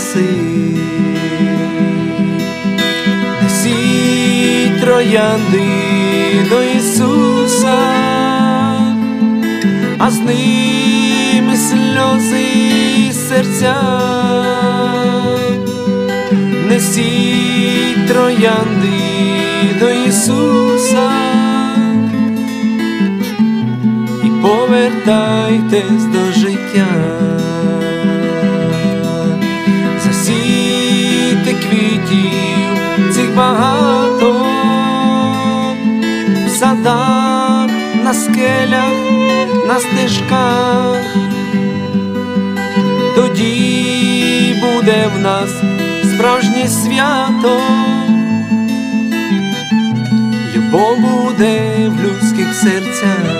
краси, несіть троянди до Ісуса, а з ними сльози і серця, несіть троянди до Ісуса. Повертайтесь до життя, садах, на скелях, на стежках, тоді буде в нас справжнє свято, любов буде в людських серцях.